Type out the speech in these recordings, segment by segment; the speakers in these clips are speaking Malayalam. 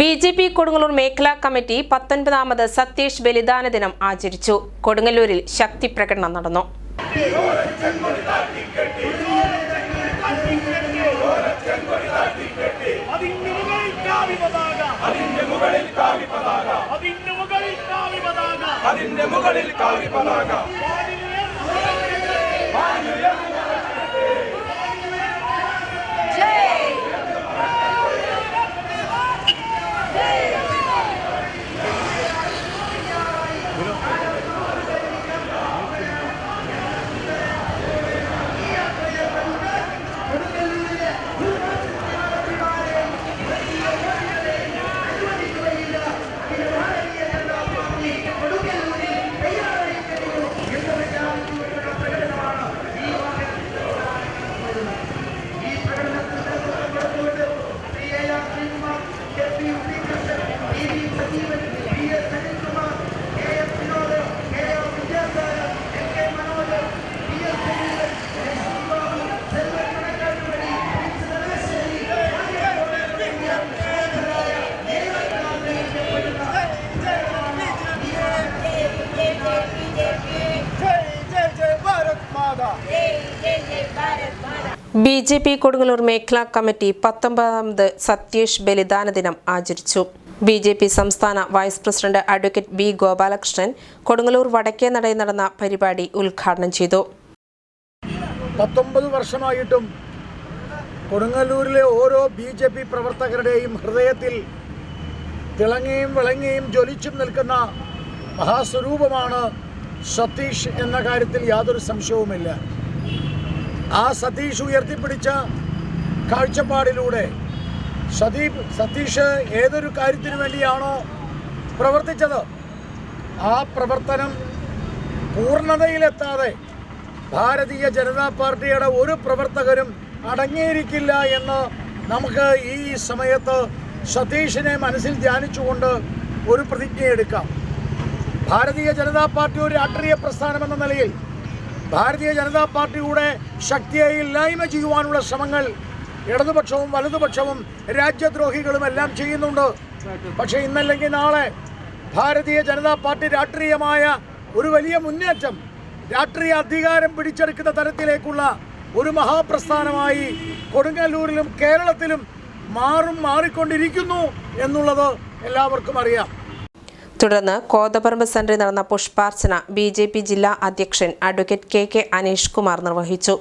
ബി ജെ പി കൊടുങ്ങല്ലൂർ മേഖലാ കമ്മിറ്റി പത്തൊൻപതാമത് സതീഷ് ബലിദാന ദിനം ആചരിച്ചു. കൊടുങ്ങല്ലൂരിൽ ശക്തി പ്രകടനം നടന്നു. അതിന്റെ മുകളിൽ കാവി പതാക. അതിന്റെ മുകളിൽ കാവി പതാക അതിന്റെ മുകളിൽ കാവി പതാക അതിന്റെ മുകളിൽ കാവി പതാക ജയ് ജയ് ജയ് ഭാരത് മാതാ ബി ജെ പി കൊടുങ്ങല്ലൂർ മേഖലാ കമ്മിറ്റി പത്തൊമ്പതാമത് സത്യേഷ് ബലിദാന ദിനം ആചരിച്ചു. ബി ജെ പി സംസ്ഥാന vice president advocate B Gopalakrishnan Kodungallur വടക്കേ നടയിൽ നടന്ന പരിപാടി ഉദ്ഘാടനം ചെയ്തു. പത്തൊമ്പത് വർഷമായിട്ടും കൊടുങ്ങല്ലൂരിലെ ഓരോ ബി ജെ പി പ്രവർത്തകരുടെയും ഹൃദയത്തിൽ തിളങ്ങിയും വിളങ്ങിയും ജ്വലിച്ചും നിൽക്കുന്ന മഹാസ്വരൂപമാണ് സതീഷ് എന്ന കാര്യത്തിൽ യാതൊരു സംശയവുമില്ല. ആ സതീഷ് ഉയർത്തിപ്പിടിച്ച കാഴ്ചപ്പാടിലൂടെ സതീപ് സതീഷ് ഏതൊരു കാര്യത്തിനു വേണ്ടിയാണോ പ്രവർത്തിച്ചത്? ആ പ്രവർത്തനം പൂർണതയിലെത്താതെ ഭാരതീയ ജനതാ പാർട്ടിയുടെ ഒരു പ്രവർത്തകരും അടങ്ങിയിരിക്കില്ല എന്ന് നമുക്ക് ഈ സമയത്ത് സതീഷിനെ മനസ്സിൽ ധ്യാനിച്ചുകൊണ്ട് ഒരു പ്രതിജ്ഞയെടുക്കാം. ഭാരതീയ ജനതാ പാർട്ടി ഒരു രാഷ്ട്രീയ പ്രസ്ഥാനമെന്ന നിലയിൽ ഭാരതീയ ജനതാ പാർട്ടിയുടെ ശക്തിയെ ഇല്ലായ്മ ചെയ്യുവാനുള്ള ശ്രമങ്ങൾ ഇടതുപക്ഷവും വലതുപക്ഷവും രാജ്യദ്രോഹികളും എല്ലാം ചെയ്യുന്നുണ്ട്. പക്ഷേ ഇന്നല്ലെങ്കിൽ നാളെ ഭാരതീയ ജനതാ പാർട്ടി രാഷ്ട്രീയമായ ഒരു വലിയ മുന്നേറ്റം രാഷ്ട്രീയ അധികാരം പിടിച്ചെടുക്കുന്ന തരത്തിലേക്കുള്ള ഒരു മഹാപ്രസ്ഥാനമായി കൊടുങ്ങല്ലൂരിലും കേരളത്തിലും മാറും മാറിക്കൊണ്ടിരിക്കുന്നു എന്നുള്ളത് എല്ലാവർക്കും അറിയാം. തുടർന്ന് കോതപറമ്പ് സെന്ററിൽ നടന്ന പുഷ്പാർച്ചന ബി ജില്ലാ അധ്യക്ഷൻ advocate K K Aneesh Kumar നിർവഹിച്ചു.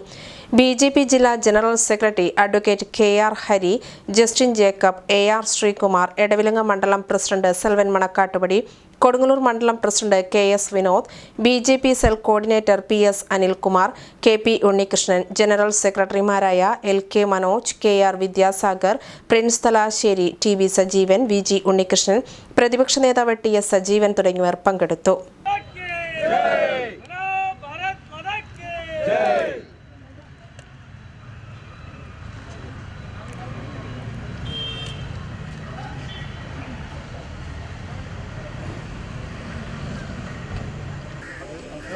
ബി ജെ പി ജില്ലാ general secretary advocate K R Hari Justin Jacob A R Sreekumar Edavilanga മണ്ഡലം പ്രസിഡന്റ് സെൽവൻ മണക്കാട്ടുപടി കൊടുങ്ങല്ലൂർ മണ്ഡലം president K S Vinod B J P cell coordinator P S Anilkumar K P Unnikrishnan general സെക്രട്ടറിമാരായ L K Manoj K R Vidyasagar Prince Thalassery T V Sajeevan V G Unnikrishnan പ്രതിപക്ഷ നേതാവ് ടി എസ് സജീവൻ തുടങ്ങിയവർ പങ്കെടുത്തു.